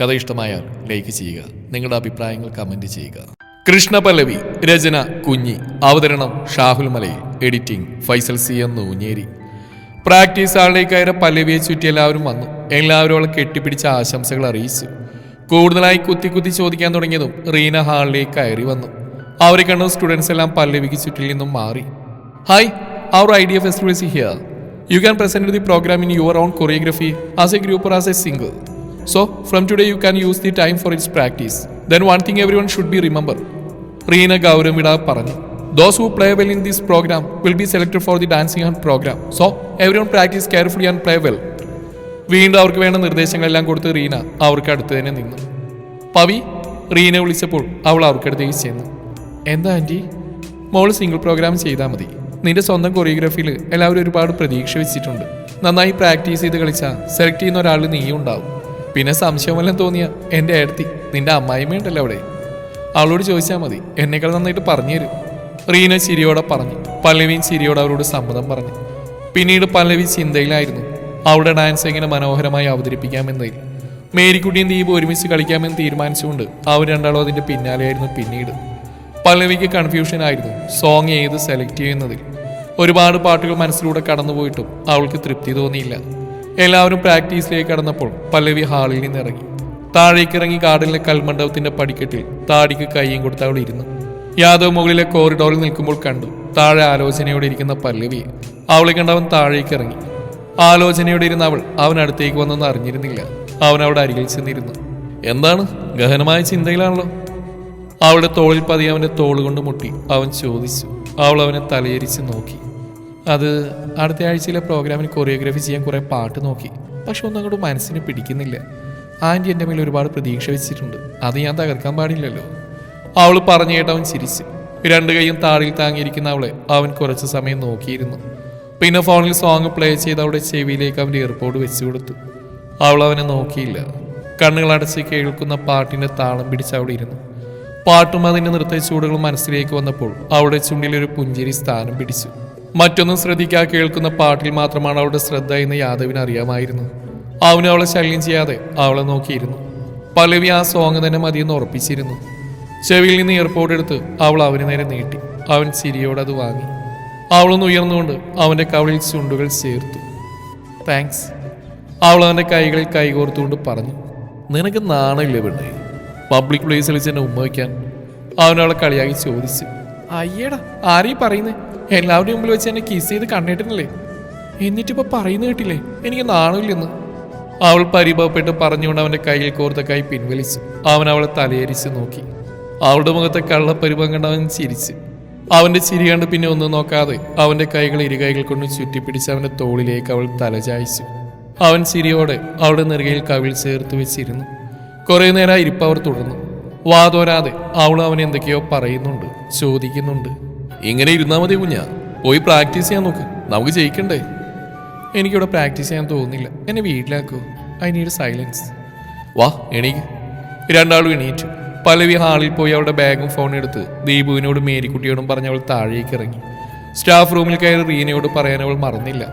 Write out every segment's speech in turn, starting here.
കഥ ഇഷ്ടമായാൽ ലൈക്ക് ചെയ്യുക. നിങ്ങളുടെ അഭിപ്രായങ്ങൾ കമന്റ് ചെയ്യുക. കൃഷ്ണ പല്ലവി രചന കുഞ്ഞി. അവതരണം Shahul Malayil. Editing Faisal C M Noonjeri. Practice ആളിലേക്ക് കയറി പല്ലവിയെ ചുറ്റി എല്ലാവരും വന്നു. എല്ലാവരും അവളെ കെട്ടിപ്പിടിച്ച ആശംസകൾ അറിയിച്ചു. കൂടുതലായി കുത്തി കുത്തി ചോദിക്കാൻ തുടങ്ങിയതും റീന ഹാളിലേക്ക് കയറി വന്നു. അവരെ കണ്ട സ്റ്റുഡൻസ് എല്ലാം പല്ലവിക്ക് ചുറ്റിൽ നിന്നും മാറി. Hi our idea festivals here you can can the program in your own choreography as a a as a single. So, from today you can use the time for its practice. Then one thing everyone should be remember. Reena ഗൗരവിട പറഞ്ഞു those who play well in this program will be selected for the dancing and program so everyone practice carefully and play well വീണ്ടും അവർക്ക് വേണ്ട നിർദ്ദേശങ്ങളെല്ലാം കൊടുത്ത് റീന അവർക്ക് അടുത്ത് തന്നെ നിന്നു. പവി റീന വിളിച്ചപ്പോൾ അവൾ അവർക്കടുത്തേക്ക് ചെന്നു. എന്താ ആന്റി മോൾ സിംഗിൾ പ്രോഗ്രാം ചെയ്താൽ മതി. നിന്റെ സ്വന്തം കൊറിയോഗ്രാഫിയിൽ എല്ലാവരും ഒരുപാട് പ്രതീക്ഷ വെച്ചിട്ടുണ്ട്. നന്നായി പ്രാക്ടീസ് ചെയ്ത് കളിച്ചാൽ സെലക്ട് ചെയ്യുന്ന ഒരാൾ നീയും ഉണ്ടാവും. പിന്നെ സംശയമെല്ലാം തോന്നിയ എന്റെ അടുത്തി നിന്റെ അമ്മായിമ്മയുണ്ടല്ലോ അവിടെ. അവളോട് ചോദിച്ചാൽ മതി എന്നെക്കാൾ നന്നായിട്ട് പറഞ്ഞു തരും. റീന ചിരിയോടെ പറഞ്ഞു പല്ലവിയും ചിരിയോടെ അവരോട് സമ്മതം പറഞ്ഞു. പിന്നീട് പല്ലവി ചിന്തയിലായിരുന്നു അവളുടെ ഡാൻസ് എങ്ങനെ മനോഹരമായി അവതരിപ്പിക്കാമെന്നതിൽ. മേരിക്കുട്ടിയും ദീപ് ഒരുമിച്ച് കളിക്കാമെന്ന് തീരുമാനിച്ചുകൊണ്ട് അവർ രണ്ടാളും അതിന്റെ പിന്നാലെയായിരുന്നു പിന്നീട്. പല്ലവിക്ക് കൺഫ്യൂഷൻ ആയിരുന്നു സോങ് ഏത് സെലക്ട് ചെയ്യുന്നതിൽ. ഒരുപാട് പാട്ടുകൾ മനസ്സിലൂടെ കടന്നുപോയിട്ടും അവൾക്ക് തൃപ്തി തോന്നിയില്ല. എല്ലാവരും പ്രാക്ടീസിലേക്ക് കടന്നപ്പോൾ പല്ലവി ഹാളിൽ നിന്ന് ഇറങ്ങി താഴേക്ക് ഇറങ്ങി ഗാർഡനിലെ കൽമണ്ഡപത്തിന്റെ പടിക്കെട്ടിൽ താടിക്ക് കൈയും കൊടുത്ത് അവൾ ഇരുന്നു. യാദവ് മുകളിലെ കോറിഡോറിൽ നിൽക്കുമ്പോൾ കണ്ടു താഴെ ആലോചനയോടെ ഇരിക്കുന്ന പല്ലവിയെ അവളെ കണ്ടവൻ താഴേക്ക് ഇറങ്ങി. ആലോചനയോടെ ഇരുന്ന അവൾ അവൻ അടുത്തേക്ക് വന്നൊന്നും അറിഞ്ഞിരുന്നില്ല. അവൻ അവിടെ അരികിൽ ചെന്നിരുന്നു. എന്താണ്? ഗഹനമായ ചിന്തയിലാണല്ലോ. അവളുടെ തോളിൽ പതി അവന്റെ തോളുകൊണ്ട് കൊണ്ട് മുട്ടി അവൻ ചോദിച്ചു. അവൾ അവനെ തലയിരിച്ച് നോക്കി. അത് അടുത്ത ആഴ്ചയിലെ പ്രോഗ്രാമിന് കൊറിയോഗ്രാഫി ചെയ്യാൻ കുറെ പാട്ട് നോക്കി. പക്ഷെ ഒന്നും അങ്ങോട്ട് മനസ്സിന് പിടിക്കുന്നില്ല. ആന്റി എന്റെ മേലെ ഒരുപാട് പ്രതീക്ഷ വെച്ചിട്ടുണ്ട്. അത് ഞാൻ തകർക്കാൻ പാടില്ലല്ലോ. അവൾ പറഞ്ഞു കേട്ട് അവൻ ചിരിച്ചു. രണ്ട് കൈയും താഴിൽ താങ്ങിയിരിക്കുന്ന അവളെ അവൻ കുറച്ച് സമയം നോക്കിയിരുന്നു. പിന്നെ ഫോണിൽ സോങ് പ്ലേ ചെയ്ത് അവളുടെ ചെവിയിലേക്ക് അവന്റെ എയർപോർട്ട് വെച്ചു കൊടുത്തു. അവൾ അവനെ നോക്കിയില്ല. കണ്ണുകളടച്ച് കേൾക്കുന്ന പാട്ടിന്റെ താളം പിടിച്ച് അവിടെ ഇരുന്നു. പാട്ടും അതിന്റെ നൃത്ത ചൂടുകളും മനസ്സിലേക്ക് വന്നപ്പോൾ അവളുടെ ചുണ്ടിലൊരു പുഞ്ചിരി സ്ഥാനം പിടിച്ചു. മറ്റൊന്നും ശ്രദ്ധിക്കാതെ കേൾക്കുന്ന പാട്ടിൽ മാത്രമാണ് അവളുടെ ശ്രദ്ധ എന്ന് യാദവിന് അറിയാമായിരുന്നു. അവന് അവളെ ശല്യം ചെയ്യാതെ അവളെ നോക്കിയിരുന്നു. പല്ലവി ആ സോങ് തന്നെ മതിയെന്ന് ഉറപ്പിച്ചിരുന്നു. ചെവിയിൽ നിന്ന് എയർപോർട്ട് എടുത്ത് അവൾ അവന് നേരെ നീട്ടി. അവൻ ചിരിയോടെ അത് വാങ്ങി. അവളൊന്ന് ഉയർന്നുകൊണ്ട് അവന്റെ കവളിൽ ചുണ്ടുകൾ ചേർത്തു. താങ്ക്സ് അവൾ അവന്റെ കൈകളിൽ കൈകോർത്തുകൊണ്ട് പറഞ്ഞു. നിനക്ക് നാണമില്ലേ പെണ്ണേ? പബ്ലിക് പ്ലേസിൽ ചെന്നെ ഉമ്മ വയ്ക്കാൻ? അവനവളെ കളിയാക്കി ചോദിച്ചു. അയ്യടാ ആരെയും പറയുന്നേ? എല്ലാവരുടെയും മുമ്പിൽ വെച്ച് എന്നെ കിസ് ചെയ്ത് കണ്ടിട്ടില്ലേ എന്നിട്ടിപ്പോ പറയുന്നു കേട്ടില്ലേ? എനിക്ക് നാണമില്ലെന്ന് അവൾ പരിഭവപ്പെട്ട് പറഞ്ഞുകൊണ്ട് അവന്റെ കയ്യിൽ കോർത്ത കൈ പിൻവലിച്ചു അവൻ അവളെ തലയരിച്ച് നോക്കി. അവളുടെ മുഖത്തെ കള്ളപ്പരിഭം കണ്ട് അവൻ ചിരിച്ച്. അവന്റെ ചിരി കണ്ട് പിന്നെ ഒന്നും നോക്കാതെ അവന്റെ കൈകൾ ഇരുകൈകൾ കൊണ്ട് ചുറ്റിപ്പിടിച്ച് അവന്റെ തോളിലേക്ക് അവൾ തലചായിച്ചു അവൻ ചിരിയോടെ അവളുടെ നെറുകയിൽ കവിൾ ചേർത്ത് വെച്ചിരുന്നു. കുറെ നേരം ഇരിപ്പ് അവർ തുടർന്നു. വാതോരാതെ അവൾ അവൻ എന്തൊക്കെയോ പറയുന്നുണ്ട് ചോദിക്കുന്നുണ്ട്. ഇങ്ങനെ ഇരുന്നാ മതി കുഞ്ഞ. പോയി പ്രാക്ടീസ് ചെയ്യാൻ നോക്ക്. നമുക്ക് ജയിക്കണ്ടേ? എനിക്കിവിടെ പ്രാക്ടീസ് ചെയ്യാൻ തോന്നുന്നില്ല. എന്നെ വീട്ടിലാക്കൂ. I need silence. വാ എണീക്ക്. രണ്ടാളും എണീറ്റു. പലവി ഹാളിൽ പോയി അവളുടെ ബാഗും ഫോണും എടുത്ത് ദീപുവിനോടും മേരിക്കുട്ടിയോടും പറഞ്ഞ് അവൾ താഴേക്ക് ഇറങ്ങി. സ്റ്റാഫ് റൂമിൽ കയറി റീനയോട് പറയാൻ അവൾ മറന്നില്ല.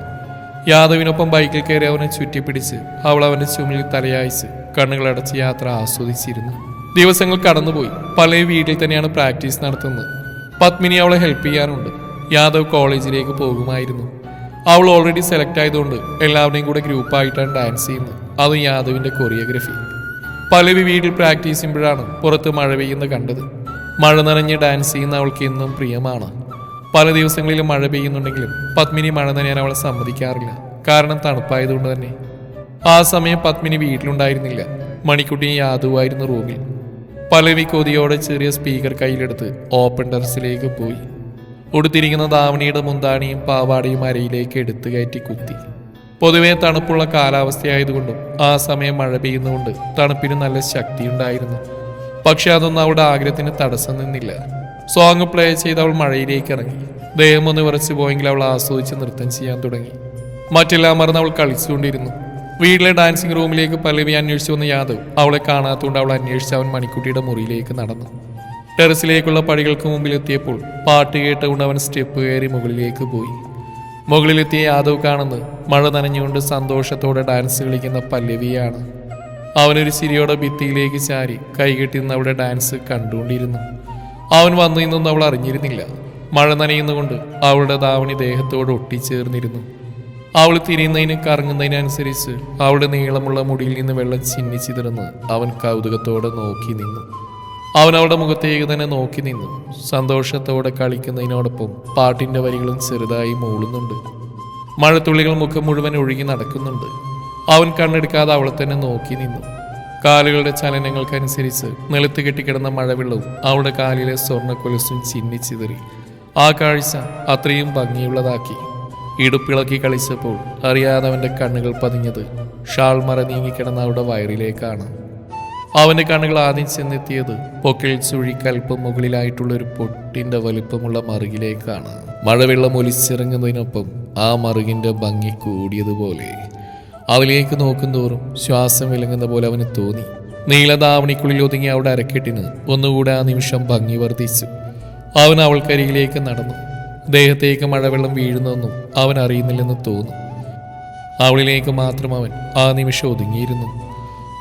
യാദവിനൊപ്പം ബൈക്കിൽ കയറി അവനെ ചുറ്റിപ്പിടിച്ച് അവൾ അവന്റെ ചുമലിൽ തലയായിച്ച് കണ്ണുകളടച്ച് യാത്ര ആസ്വദിച്ചിരുന്നു. ദിവസങ്ങൾ കടന്നുപോയി. പല വീട്ടിൽ തന്നെയാണ് പ്രാക്ടീസ് നടത്തുന്നത്. പത്മിനി അവളെ ഹെൽപ്പ് ചെയ്യാനുണ്ട് യാദവ് കോളേജിലേക്ക് പോകുമായിരുന്നു. അവൾ ഓൾറെഡി സെലക്ട് ആയതുകൊണ്ട് എല്ലാവരുടെയും കൂടെ ഗ്രൂപ്പായിട്ടാണ് ഡാൻസ് ചെയ്യുന്നത്. അതും യാദവിന്റെ കൊറിയോഗ്രഫി പലവി വീട്ടിൽ പ്രാക്ടീസ് ചെയ്യുമ്പോഴാണ് പുറത്ത് മഴ പെയ്യുന്നത് കണ്ടത്. മഴ നനഞ്ഞ് ഡാൻസ് ചെയ്യുന്ന അവൾക്ക് എന്നും പ്രിയമാണ്. പല ദിവസങ്ങളിലും മഴ പെയ്യുന്നുണ്ടെങ്കിലും പത്മിനി മഴ നനയാൻ അവളെ സമ്മതിക്കാറില്ല. കാരണം തണുപ്പായതുകൊണ്ട് തന്നെ. ആ സമയം പത്മിനി വീട്ടിലുണ്ടായിരുന്നില്ല. മണിക്കുട്ടിയും യാദവുമായിരുന്നു റൂമിൽ പലവി കൊതിയോടെ ചെറിയ സ്പീക്കർ കയ്യിലെടുത്ത് ഓപ്പൺ ടെറസിലേക്ക് പോയി. ഉടുത്തിരിക്കുന്ന ദാവണിയുടെ മുന്താണിയും പാവാടയും അരയിലേക്ക് എടുത്തു കയറ്റി കുത്തി. പൊതുവെ തണുപ്പുള്ള കാലാവസ്ഥയായതുകൊണ്ടും ആ സമയം മഴ പെയ്യുന്നതുകൊണ്ട് തണുപ്പിന് നല്ല ശക്തിയുണ്ടായിരുന്നു. പക്ഷെ അതൊന്നും അവളുടെ ആഗ്രഹത്തിന് തടസ്സം നിന്നില്ല. സോങ് പ്ലേ ചെയ്ത് അവൾ മഴയിലേക്ക് ഇറങ്ങി. ദേഹം ഒന്ന് വിറച്ചു പോയെങ്കിൽ അവൾ ആസ്വദിച്ച് നൃത്തം ചെയ്യാൻ തുടങ്ങി. മറ്റെല്ലാം മറന്ന് അവൾ കളിച്ചുകൊണ്ടിരുന്നു. വീട്ടിലെ ഡാൻസിങ് റൂമിലേക്ക് പല്ലവി അന്വേഷിച്ചു വന്ന യാദവ് അവളെ കാണാത്തതുകൊണ്ട് അവൾ അന്വേഷിച്ച് അവൻ മണിക്കുട്ടിയുടെ മുറിയിലേക്ക് നടന്നു. ടെറസിലേക്കുള്ള പടികൾക്ക് മുമ്പിൽ എത്തിയപ്പോൾ പാട്ട് കേട്ടുകൊണ്ട് അവൻ സ്റ്റെപ്പ് കയറി മുകളിലേക്ക് പോയി. മുകളിലെത്തിയ യാദവ് കാണുന്നത് മഴ നനഞ്ഞുകൊണ്ട് സന്തോഷത്തോടെ ഡാൻസ് കളിക്കുന്ന പല്ലവിയാണ്. അവനൊരു ചിരിയോടെ ഭിത്തിയിലേക്ക് ചാരി കൈകെട്ടി നിന്ന് അവിടെ ഡാൻസ് കണ്ടുകൊണ്ടിരുന്നു. അവൻ വന്നു നിന്നൊന്നും അവൾ അറിഞ്ഞിരുന്നില്ല. മഴ നനയുന്നുകൊണ്ട് അവളുടെ ധാവണി ദേഹത്തോട് ഒട്ടിച്ചേർന്നിരുന്നു. അവൾ തിരിയുന്നതിന് കറങ്ങുന്നതിനനുസരിച്ച് അവളുടെ നീളമുള്ള മുടിയിൽ നിന്ന് വെള്ളം ചിന്നിച്ചിതിർന്ന് അവൻ കൗതുകത്തോടെ നോക്കി നിന്നു. അവൻ അവളുടെ മുഖത്തേക്ക് തന്നെ നോക്കി നിന്നു. സന്തോഷത്തോടെ കളിക്കുന്നതിനോടൊപ്പം പാട്ടിന്റെ വരികളും ചെറുതായി മൂളുന്നുണ്ട്. മഴത്തുള്ളികൾ മുഖം മുഴുവൻ ഒഴുകി നടക്കുന്നുണ്ട്. അവൻ കണ്ണെടുക്കാതെ അവളെ തന്നെ നോക്കി നിന്നു. കാലുകളുടെ ചലനങ്ങൾക്കനുസരിച്ച് നിലത്ത് കെട്ടിക്കിടന്ന മഴവെള്ളവും അവളുടെ കാലിലെ സ്വർണക്കൊലസും ചിന്നിച്ചിതറി ആ കാഴ്ച അത്രയും ഭംഗിയുള്ളതാക്കി. ഇടുപ്പിളക്കി കളിച്ചപ്പോൾ അറിയാതെ കണ്ണുകൾ പതിഞ്ഞത് ഷാൾ മറ നീങ്ങിക്കിടന്ന അവളുടെ വയറിലേക്കാണ്. അവന്റെ കണ്ണുകൾ ആദ്യം ചെന്നെത്തിയത് പൊക്കിൽ ചുഴിക്കൽപ്പം മുകളിലായിട്ടുള്ള ഒരു പൊട്ടിന്റെ വലിപ്പമുള്ള മറുകിലേക്കാണ്. മഴവെള്ളം ഒലിച്ചിറങ്ങുന്നതിനൊപ്പം ആ മറുകിന്റെ ഭംഗി കൂടിയതുപോലെ. അതിലേക്ക് നോക്കുന്തോറും ശ്വാസം വിലങ്ങുന്ന പോലെ അവന് തോന്നി. നീലധാവണിക്കുള്ളിൽ ഒതുങ്ങി അവിടെ അരക്കെട്ടിന് ഒന്നുകൂടെ ആ നിമിഷം ഭംഗി വർദ്ധിച്ചു. അവൻ അവൾക്കരികിലേക്ക് നടന്നു. ദേഹത്തേക്ക് മഴവെള്ളം വീഴുന്നതെന്നും അവൻ അറിയുന്നില്ലെന്ന് തോന്നും. അവളിലേക്ക് മാത്രം അവൻ ആ നിമിഷം ഒതുങ്ങിയിരുന്നു.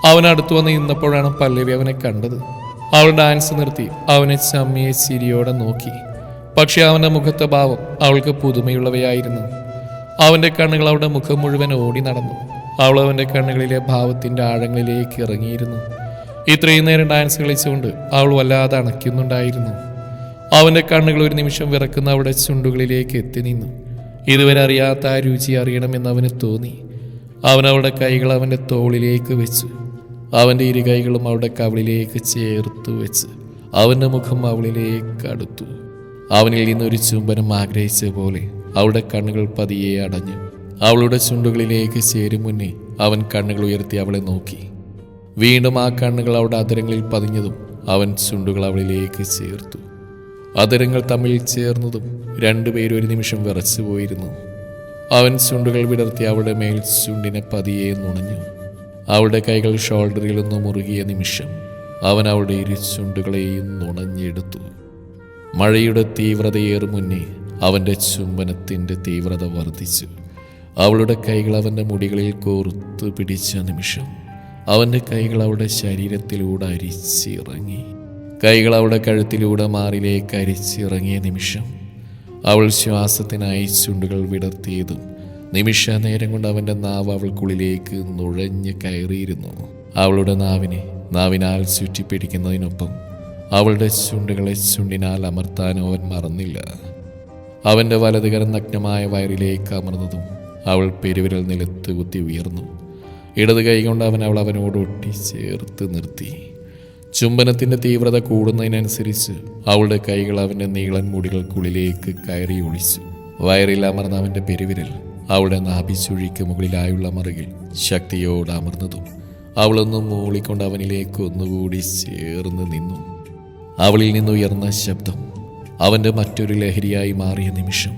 അവൻ അടുത്തു വന്ന് നിന്നപ്പോഴാണ് പല്ലവി അവനെ കണ്ടത്. അവൾ ഡാൻസ് നിർത്തി അവനെ ചമ്മിയെ ചിരിയോടെ നോക്കി. പക്ഷെ അവന്റെ മുഖത്തെ ഭാവം അവൾക്ക് പുതുമയുള്ളവയായിരുന്നു. അവന്റെ കണ്ണുകൾ അവളുടെ മുഖം മുഴുവൻ ഓടി നടന്നു. അവൾ അവന്റെ കണ്ണുകളിലെ ഭാവത്തിന്റെ ആഴങ്ങളിലേക്ക് ഇറങ്ങിയിരുന്നു. ഇത്രയും നേരം ഡാൻസ് കളിച്ചുകൊണ്ട് അവൾ വല്ലാതെ അണയ്ക്കുന്നുണ്ടായിരുന്നു. അവന്റെ കണ്ണുകൾ ഒരു നിമിഷം വിറക്കുന്ന അവിടെ ചുണ്ടുകളിലേക്ക് എത്തി നിന്നു. ഇതുവരെ അറിയാത്ത ആ രുചി അറിയണമെന്ന് അവന് തോന്നി. അവൻ അവളുടെ കൈകൾ അവന്റെ തോളിലേക്ക് വെച്ചു. അവന്റെ ഇരു കൈകളും അവളുടെ കവിളിലേക്ക് ചേർത്ത് വെച്ച്. അവന്റെ മുഖം അവളിലേക്ക് അടുത്തു. അവനിൽ നിന്നൊരു ചുംബനം ആഗ്രഹിച്ച പോലെ അവളുടെ കണ്ണുകൾ പതിയെ അടഞ്ഞു. അവളുടെ ചുണ്ടുകളിലേക്ക് ചേരും മുന്നേ അവൻ കണ്ണുകൾ ഉയർത്തി അവളെ നോക്കി. വീണ്ടും ആ കണ്ണുകൾ അവളുടെ അതിരങ്ങളിൽ പതിഞ്ഞതും അവൻ ചുണ്ടുകൾ അവളിലേക്ക് ചേർത്തു. അതരങ്ങൾ തമ്മിൽ ചേർന്നതും രണ്ടുപേരും ഒരു നിമിഷം വിറച്ചു പോയിരുന്നു. അവൻ ചുണ്ടുകൾ വിടർത്തി അവളുടെ മേൽ ചുണ്ടിനെ പതിയെ നുണഞ്ഞു. അവളുടെ കൈകൾ ഷോൾഡറിൽ നിന്ന് മുറുകിയ നിമിഷം അവൻ അവളുടെ ഇരു ചുണ്ടുകളെയും നുണഞ്ഞെടുത്തു. മഴയുടെ തീവ്രതയേറു മുന്നേ അവന്റെ ചുംബനത്തിന്റെ തീവ്രത വർദ്ധിച്ചു. അവളുടെ കൈകൾ അവന്റെ മുടികളിൽ കോർത്തു പിടിച്ച നിമിഷം അവന്റെ കൈകൾ അവളുടെ ശരീരത്തിലൂടെ അരിച്ചിറങ്ങി. കൈകൾ അവളുടെ കഴുത്തിലൂടെ മാറിലേക്ക് അരിച്ചിറങ്ങിയ നിമിഷം അവൾ ശ്വാസത്തിനായി ചുണ്ടുകൾ വിടർത്തിയതും നിമിഷ നേരം കൊണ്ട് അവന്റെ നാവ് അവൾക്കുള്ളിലേക്ക് നുഴഞ്ഞ് കയറിയിരുന്നു. അവളുടെ നാവിനെ നാവിനാൽ ചുറ്റിപ്പിടിക്കുന്നതിനൊപ്പം അവളുടെ ചുണ്ടുകളെ ചുണ്ടിനാൽ അമർത്താനോ അവൻ മറന്നില്ല. അവന്റെ വലതുകരം നഗ്നമായ വയറിലേക്ക് അമർന്നതും അവൾ പെരുവിരൽ നിലത്ത് കുത്തി ഉയർന്നു. ഇടത് കൈകൊണ്ട് അവൻ അവൾ അവനോട് ഒട്ടി ചേർത്ത് നിർത്തി. ചുംബനത്തിന്റെ തീവ്രത കൂടുന്നതിനനുസരിച്ച് അവളുടെ കൈകൾ അവന്റെ നീളൻ മുടികൾക്കുള്ളിലേക്ക് കയറി ഒളിച്ചു. വയറിൽ അമർന്ന അവന്റെ പെരുവിരൽ അവളുടെ നാഭിച്ചുഴിക്ക് മുകളിലായുള്ള മറുകിൽ ശക്തിയോട് അമർന്നതും. അവളൊന്നും മൂളിക്കൊണ്ട് അവനിലേക്ക് ഒന്നുകൂടി ചേർന്ന് നിന്നു. അവളിൽ നിന്നുയർന്ന ശബ്ദം അവന്റെ മറ്റൊരു ലഹരിയായി മാറിയ നിമിഷം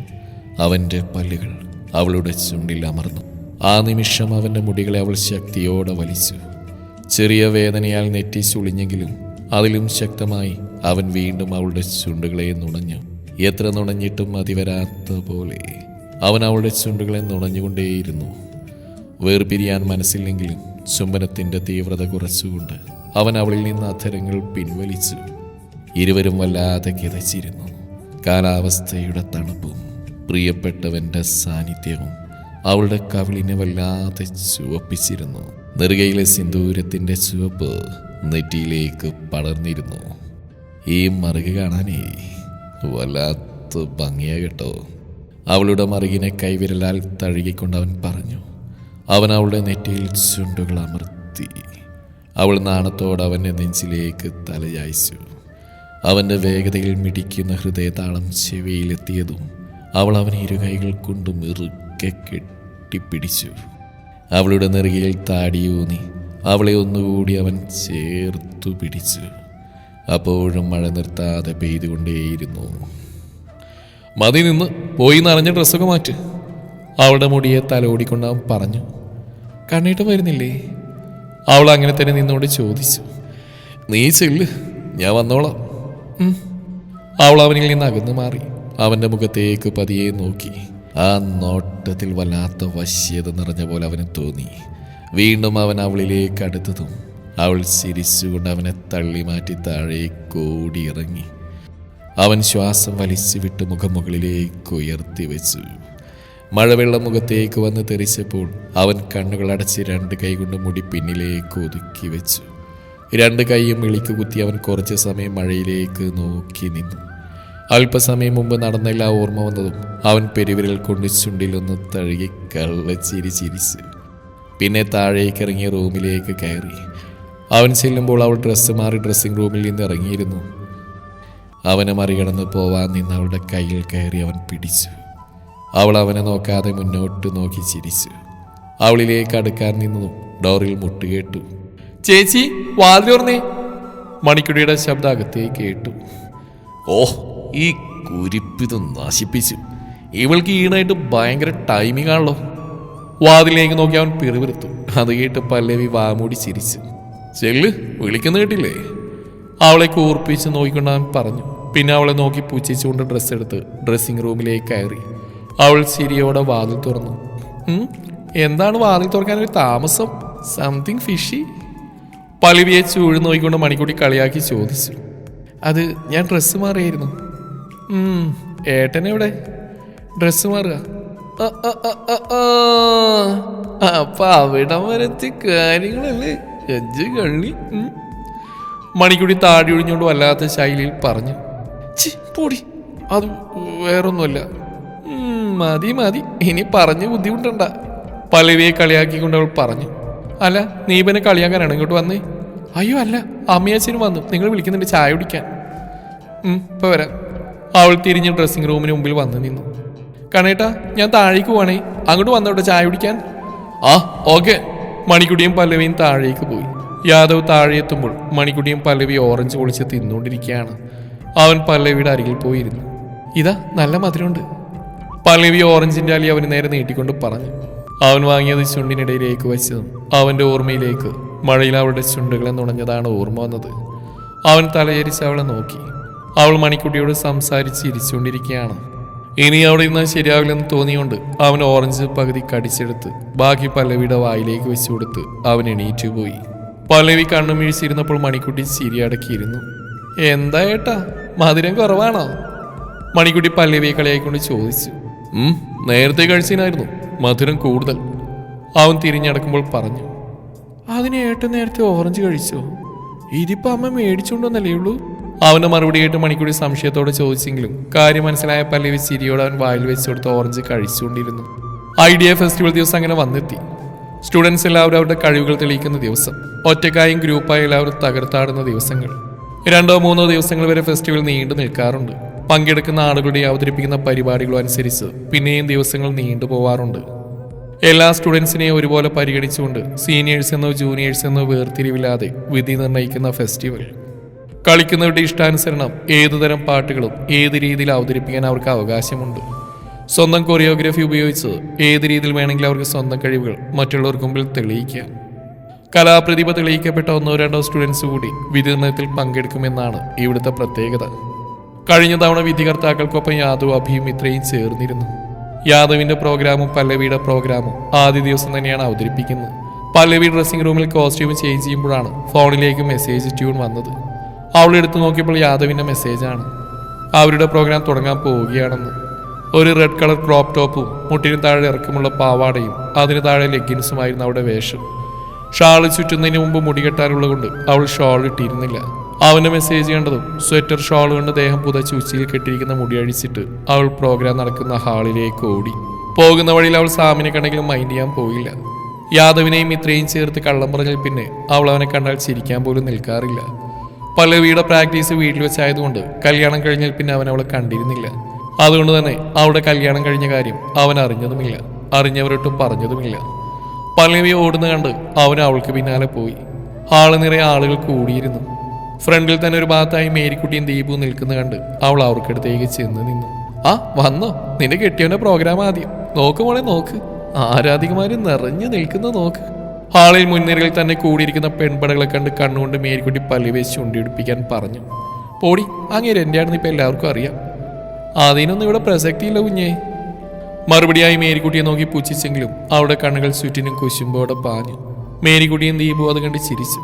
അവന്റെ പല്ലുകൾ അവളുടെ ചുണ്ടിൽ അമർന്നു. ആ നിമിഷം അവന്റെ മുടികളെ അവൾ ശക്തിയോടെ വലിച്ചു. ചെറിയ വേദനയാൽ നെറ്റി ചുളിഞ്ഞെങ്കിലും അതിലും ശക്തമായി അവൻ വീണ്ടും അവളുടെ ചുണ്ടുകളെ നുണഞ്ഞു. എത്ര നുണഞ്ഞിട്ടും അതിവരാത്ത പോലെ അവൻ അവളുടെ ചുണ്ടുകളെ നുണഞ്ഞുകൊണ്ടേയിരുന്നു. വേർപിരിയാൻ മനസ്സില്ലെങ്കിലും ചുംബനത്തിന്റെ തീവ്രത കുറച്ചുകൊണ്ട് അവൻ അവളിൽ നിന്ന് അധരങ്ങൾ പിൻവലിച്ചു. ഇരുവരും വല്ലാതെ കിതച്ചിരുന്നു. കാലാവസ്ഥയുടെ തണുപ്പും പ്രിയപ്പെട്ടവന്റെ സാന്നിധ്യവും അവളുടെ കവിളിനെ വല്ലാതെ ചുവപ്പിച്ചിരുന്നു. നെറുകയിലെ സിന്ദൂരത്തിന്റെ ചുവപ്പ് നെറ്റിയിലേക്ക് പടർന്നിരുന്നു. ഈ മറുക കാണാനേ വല്ലാത്ത ഭംഗിയാ കേട്ടോ. അവളുടെ മറുകിനെ കൈവിരലാൽ തഴുകിക്കൊണ്ട് അവൻ പറഞ്ഞു അവൻ അവളുടെ നെറ്റിയിൽ ചുണ്ടുകൾ അമർത്തി. അവൾ നാണത്തോടെ അവന്റെ നെഞ്ചിലേക്ക് തലയായിച്ചു അവന്റെ വേഗതയിൽ മിടിക്കുന്ന ഹൃദയതാളം ചെവിയിലെത്തിയതും അവൾ അവനെ ഇരുകൈകൾ കൊണ്ട് ഇറുക്കെ കെട്ടിപ്പിടിച്ചു. അവളുടെ നെറുകയിൽ താടിയൂന്നി അവളെ ഒന്നുകൂടി അവൻ ചേർത്തു പിടിച്ചു. അപ്പോഴും മഴ നിർത്താതെ പെയ്തുകൊണ്ടേയിരുന്നു. മതി നിന്ന് പോയി നനഞ്ഞ ഡ്രസ്സൊക്കെ മാറ്റ്. അവളുടെ മുടിയെ തലോടിക്കൊണ്ട് അവൻ പറഞ്ഞു കണ്ണീട്ട് വരുന്നില്ലേ? അവൾ അങ്ങനെ തന്നെ നിന്നോട് ചോദിച്ചു നീ ചെല്ല് ഞാൻ വന്നോളാം. അവൾ അവനിൽ നിന്ന് അകന്നു മാറി. അവന്റെ മുഖത്തേക്ക് പതിയെ നോക്കി. ആ നോട്ടത്തിൽ വല്ലാത്ത വശ്യത നിറഞ്ഞ പോലെ അവന് തോന്നി. വീണ്ടും അവൻ അവളിലേക്ക് അടുത്തതും അവൾ ചിരിച്ചുകൊണ്ട് അവനെ തള്ളി മാറ്റി താഴേക്ക് ഓടിയിറങ്ങി. അവൻ ശ്വാസം വലിച്ചു വിട്ട് മുഖം മുകളിലേക്ക് ഉയർത്തി വെച്ചു. മഴവെള്ളം മുഖത്തേക്ക് വന്ന് തെറിച്ചപ്പോൾ അവൻ കണ്ണുകൾ അടച്ച് രണ്ട് കൈകൊണ്ട് മുടി പിന്നിലേക്ക് ഒതുക്കി വെച്ചു. രണ്ട് കൈയും ഇളിക്ക് കുത്തി അവൻ കുറച്ച് സമയം മഴയിലേക്ക് നോക്കി നിന്നു. അല്പസമയം മുമ്പ് നടന്ന എല്ലാ ഓർമ്മ വന്നതും അവൻ പെരുവിരൽ കൊണ്ട് ചുണ്ടിലൊന്ന് തഴുകി കള്ളച്ചിരി ചിരിച്ച് പിന്നെ താഴേക്ക് ഇറങ്ങിയ റൂമിലേക്ക് കയറി. അവൻ ചെല്ലുമ്പോൾ അവൾ ഡ്രസ്സ് മാറി ഡ്രസ്സിംഗ് റൂമിൽ നിന്ന് ഇറങ്ങിയിരുന്നു. അവനെ മറികടന്ന് പോവാൻ നിന്ന് അവളുടെ കയ്യിൽ കയറി അവൻ പിടിച്ചു. അവൾ അവനെ നോക്കാതെ മുന്നോട്ട് നോക്കി ചിരിച്ചു. അവളിലേക്ക് അടുക്കാൻ നിന്നതും ഡോറിൽ മുട്ടുകേട്ടു ചേച്ചി വാതിലോർന്നേ മണിക്കുടിയുടെ ശബ്ദം അകത്തേക്ക് കേട്ടു. ഓ ഈ കുരിപ്പിത് നശിപ്പിച്ചു. ഇവൾക്ക് ഈണായിട്ട് ഭയങ്കര ടൈമിംഗ് ആണല്ലോ. വാതിലേക്ക് നോക്കി അവൻ പിറുപിറുത്തു. അത് കേട്ട് പല്ലവി വാമൂടി ചിരിച്ചു. ചെല്ല് വിളിക്കുന്ന കേട്ടില്ലേ? അവളെ കൂർപ്പിച്ച് നോക്കിക്കൊണ്ട് അവൻ പറഞ്ഞു. പിന്നെ അവളെ നോക്കി പൂച്ചിച്ചുകൊണ്ട് ഡ്രസ്സ് എടുത്ത് ഡ്രസ്സിംഗ് റൂമിലേക്ക് കയറി. അവൾ ചിരിയോടെ വാതിൽ തുറന്നു. എന്താണ് വാതിൽ തുറക്കാൻ ഒരു താമസം? സംതിങ് ഫിഷി പലിവിയെ ചൂഴ് നോക്കിക്കൊണ്ട് മണിക്കൂട്ടി കളിയാക്കി ചോദിച്ചു. അത് ഞാൻ ഡ്രസ്സ് മാറിയായിരുന്നു. ഏട്ടനെവിടെ? ഡ്രസ്സ് മാറുക. അപ്പൊ അവിടം വരത്തി കാര്യങ്ങളല്ലേ? അഞ്ച് കള്ളി മണിക്കൂടി താടി ഒഴിഞ്ഞുകൊണ്ട് വല്ലാത്ത ശൈലിയിൽ പറഞ്ഞു. ചി പൊടി. അത് വേറൊന്നുമല്ല. മതി മതി. ഇനി പറഞ്ഞ് ബുദ്ധിമുട്ടണ്ട. പലവിയെ കളിയാക്കിക്കൊണ്ട് അവൾ പറഞ്ഞു. അല്ല നീ പിന്നെ കളിയാക്കാനാണ് ഇങ്ങോട്ട് വന്നേ? അയ്യോ അല്ല. അമ്മയച്ഛനും വന്നു. നിങ്ങൾ വിളിക്കുന്നുണ്ട് ചായ കുടിക്കാൻ. ഇപ്പൊ വരാം. അവൾ തിരിഞ്ഞ് ഡ്രസ്സിംഗ് റൂമിന് മുമ്പിൽ വന്നു നിന്നു. കണേട്ടാ ഞാൻ താഴേക്ക് പോവാണേ. അങ്ങോട്ട് വന്നോട്ടെ ചായ കുടിക്കാൻ. ആ ഓക്കെ. മണിക്കുടിയും പല്ലവിയും താഴേക്ക് പോയി. യാദവ് താഴെ എത്തുമ്പോൾ മണിക്കുടിയും പല്ലവി ഓറഞ്ച് പൊളിച്ച് തിന്നുകൊണ്ടിരിക്കുകയാണ്. അവൻ പല്ലവിയുടെ അരികിൽ പോയിരുന്നു. ഇതാ നല്ല മധുരമുണ്ട്. പല്ലവി ഓറഞ്ചിന്റെ അലി അവന് നേരെ നീട്ടിക്കൊണ്ട് പറഞ്ഞു. അവൻ വാങ്ങിയത് ചുണ്ടിനിടയിലേക്ക് വെച്ചതും അവന്റെ ഓർമ്മയിലേക്ക് മഴയിൽ അവളുടെ ചുണ്ടുകളെ നുണഞ്ഞതാണ് ഓർമ്മ വന്നത്. അവൻ തലചരിച്ച് അവളെ നോക്കി. അവൾ മണിക്കുട്ടിയോട് സംസാരിച്ച് ഇരിച്ചുകൊണ്ടിരിക്കുകയാണ്. ഇനി അവിടെ ഇരുന്നാൽ ശരിയാവില്ലെന്ന് തോന്നിയോണ്ട് അവൻ ഓറഞ്ച് പകുതി കടിച്ചെടുത്ത് ബാക്കി പല്ലവിയുടെ വായിലേക്ക് വെച്ചു കൊടുത്ത് അവൻ എണീറ്റു പോയി. പല്ലവി കണ്ണു മിഴിച്ചിരുന്നപ്പോൾ മണിക്കുട്ടി ചിരി അടക്കിയിരുന്നു. എന്താ ഏട്ടാ? മധുരം കുറവാണോ? മണിക്കുട്ടി പല്ലവിയെ കളിയായിക്കൊണ്ട് ചോദിച്ചു. നേരത്തെ കഴിച്ചതിനായിരുന്നു. മധുരം കൂടുതൽ. അവൻ തിരിഞ്ഞടക്കുമ്പോൾ പറഞ്ഞു. അതിന് ഏട്ടൻ നേരത്തെ ഓറഞ്ച് കഴിച്ചോ? ഇതിപ്പോ അമ്മ മേടിച്ചുകൊണ്ടുവന്നല്ലേ ഉള്ളൂ? അവന്റെ മറുപടി കേട്ട് മണിക്കൂടി സംശയത്തോട് ചോദിച്ചെങ്കിലും കാര്യം മനസ്സിലായ പല്ലവി ചിരിയോട് അവൻ വായിൽ വെച്ച് കൊടുത്ത് ഓറഞ്ച് കഴിച്ചുകൊണ്ടിരുന്നു. ഐഡിയ ഫെസ്റ്റിവൽ ദിവസം അങ്ങനെ വന്നെത്തി. സ്റ്റുഡൻസ് എല്ലാവരും അവരുടെ കഴിവുകൾ തെളിയിക്കുന്ന ദിവസം. ഒറ്റക്കായും ഗ്രൂപ്പായും എല്ലാവരും തകർത്താടുന്ന ദിവസങ്ങൾ. രണ്ടോ മൂന്നോ ദിവസങ്ങൾ വരെ ഫെസ്റ്റിവൽ നീണ്ടു നിൽക്കാറുണ്ട്. പങ്കെടുക്കുന്ന ആളുകളുടെ അവതരിപ്പിക്കുന്ന പരിപാടികളും അനുസരിച്ച് പിന്നെയും ദിവസങ്ങൾ നീണ്ടു പോവാറുണ്ട്. എല്ലാ സ്റ്റുഡൻസിനെയും ഒരുപോലെ പരിഗണിച്ചുകൊണ്ട് സീനിയേഴ്സ് എന്നോ ജൂനിയേഴ്സ് എന്നോ വേർതിരിവില്ലാതെ വിധി നിർണയിക്കുന്ന ഫെസ്റ്റിവൽ. കളിക്കുന്നവരുടെ ഇഷ്ടാനുസരണം ഏതുതരം പാട്ടുകളും ഏത് രീതിയിൽ അവതരിപ്പിക്കാൻ അവർക്ക് അവകാശമുണ്ട്. സ്വന്തം കൊറിയോഗ്രഫി ഉപയോഗിച്ച് ഏത് രീതിയിൽ വേണമെങ്കിലും അവർക്ക് സ്വന്തം കഴിവുകൾ മറ്റുള്ളവർക്ക് മുമ്പിൽ തെളിയിക്കാം. കലാപ്രതിഭ തെളിയിക്കപ്പെട്ട ഒന്നോ രണ്ടോ സ്റ്റുഡൻസ് കൂടി വിധിനിർണയത്തിൽ പങ്കെടുക്കുമെന്നാണ് ഇവിടുത്തെ പ്രത്യേകത. കഴിഞ്ഞ തവണ വിധികർത്താക്കൾക്കൊപ്പം യാദവ് അഭിയും ഇത്രയും ചേർന്നിരുന്നു. യാദവിന്റെ പ്രോഗ്രാമും പല്ലവിയുടെ പ്രോഗ്രാമും ആദ്യ ദിവസം തന്നെയാണ് അവതരിപ്പിക്കുന്നത്. പല്ലവി ഡ്രസ്സിംഗ് റൂമിൽ കോസ്റ്റ്യൂം ചേഞ്ച് ചെയ്യുമ്പോഴാണ് ഫോണിലേക്ക് മെസ്സേജ് ട്യൂൺ വന്നത്. അവൾ എടുത്തു നോക്കിയപ്പോൾ യാദവിന്റെ മെസ്സേജാണ് അവരുടെ പ്രോഗ്രാം തുടങ്ങാൻ പോവുകയാണെന്ന്. ഒരു റെഡ് കളർ ക്രോപ്പ് ടോപ്പും മുട്ടിന് താഴെ ഇറക്കമുള്ള പാവാടയും അതിന് താഴെ ലെഗിൻസുമായിരുന്നു അവിടെ വേഷം. ഷാൾ ചുറ്റുന്നതിന് മുമ്പ് മുടികെട്ടാനുള്ളത് കൊണ്ട് അവൾ ഷാൾ ഇട്ടിരുന്നില്ല. അവന്റെ മെസ്സേജ് കണ്ടതും സ്വെറ്റർ ഷാൾ കൊണ്ട് ദേഹം പുതച്ച് ഉച്ചയിൽ കെട്ടിയിരിക്കുന്ന മുടി അഴിച്ചിട്ട് അവൾ പ്രോഗ്രാം നടക്കുന്ന ഹാളിലേക്ക് ഓടി. പോകുന്ന വഴിയിൽ അവൾ സാമിനെ കണ്ടെങ്കിലും മൈൻഡ് ചെയ്യാൻ പോയില്ല. യാദവിനെയും ഇത്രയും ചേർത്ത് കള്ളം പറഞ്ഞാൽ പിന്നെ അവൾ അവനെ കണ്ടാൽ ചിരിക്കാൻ പോലും നിൽക്കാറില്ല. പല്ലവിയുടെ പ്രാക്ടീസ് വീട്ടിൽ വെച്ചായതുകൊണ്ട് കല്യാണം കഴിഞ്ഞാൽ പിന്നെ അവൻ അവളെ കണ്ടിരുന്നില്ല. അതുകൊണ്ട് തന്നെ അവളുടെ കല്യാണം കഴിഞ്ഞ കാര്യം അവൻ അറിഞ്ഞതുമില്ല. അറിഞ്ഞവരൊട്ടും പറഞ്ഞതുമില്ല. പല്ലവി ഓടുന്ന കണ്ട് അവൻ അവൾക്ക് പിന്നാലെ പോയി. ആൾ നിറയെ ആളുകൾ കൂടിയിരുന്നു. ഫ്രണ്ടിൽ തന്നെ ഒരു ഭാഗത്തായി മേരിക്കുട്ടിയും ദീപു നിൽക്കുന്ന കണ്ട് അവൾ അവർക്കടുത്തേക്ക് ചെന്ന് നിന്നു. ആ വന്നോ. നിന്നെ കെട്ടിയവന്റെ പ്രോഗ്രാം ആദ്യം. നോക്ക് മോളെ നോക്ക്. ആരാധികമാര് നിറഞ്ഞു നിൽക്കുന്ന നോക്ക്. ഹാളിൽ മുൻനിരയിൽ തന്നെ കൂടിയിരിക്കുന്ന പെൺപടകളെ കണ്ട് കണ്ണുകൊണ്ട് മേരിക്കുട്ടി പല്ലി വെച്ച് പിടിപ്പിക്കാൻ പറഞ്ഞു. പോടി അങ്ങേര് എന്റെ ആണെന്ന് ഇപ്പം എല്ലാവർക്കും അറിയാം. അതിനൊന്നും ഇവിടെ പ്രസക്തിയില്ല കുഞ്ഞേ. മറുപടിയായി മേരിക്കുട്ടിയെ നോക്കി പുച്ഛിച്ചെങ്കിലും അവിടെ കണ്ണുകൾ ചുറ്റിനും കുശുമ്പോടെ പാഞ്ഞു. മേരിക്കുട്ടിയും ദീപു അത് കണ്ട് ചിരിച്ചു.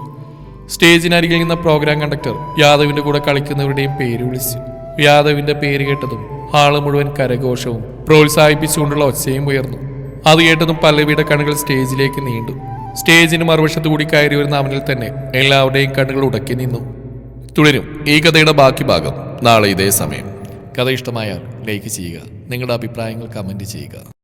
സ്റ്റേജിനരികിൽ നിന്ന പ്രോഗ്രാം കണ്ടക്ടർ യാദവിന്റെ കൂടെ കളിക്കുന്നവരുടെയും പേര് വിളിച്ചു. യാദവിന്റെ പേര് കേട്ടതും ഹാൾ മുഴുവൻ കരഘോഷവും പ്രോത്സാഹിപ്പിച്ചുകൊണ്ടുള്ള ഒച്ചയും ഉയർന്നു. അത് കേട്ടതും പല്ലവിയുടെ കണ്ണുകൾ സ്റ്റേജിലേക്ക് നീണ്ടു. സ്റ്റേജിന് മറുവശത്ത് കൂടി കയറി വരുന്ന അവനിൽ തന്നെ എല്ലാവരുടെയും കണ്ണുകൾ ഉടക്കി നിന്നു. തുടരും ഈ കഥയുടെ ബാക്കി ഭാഗം. നാളെ ഇതേ സമയം. കഥ ഇഷ്ടമായാൽ ലൈക്ക് ചെയ്യുക. നിങ്ങളുടെ അഭിപ്രായങ്ങൾ കമന്റ് ചെയ്യുക.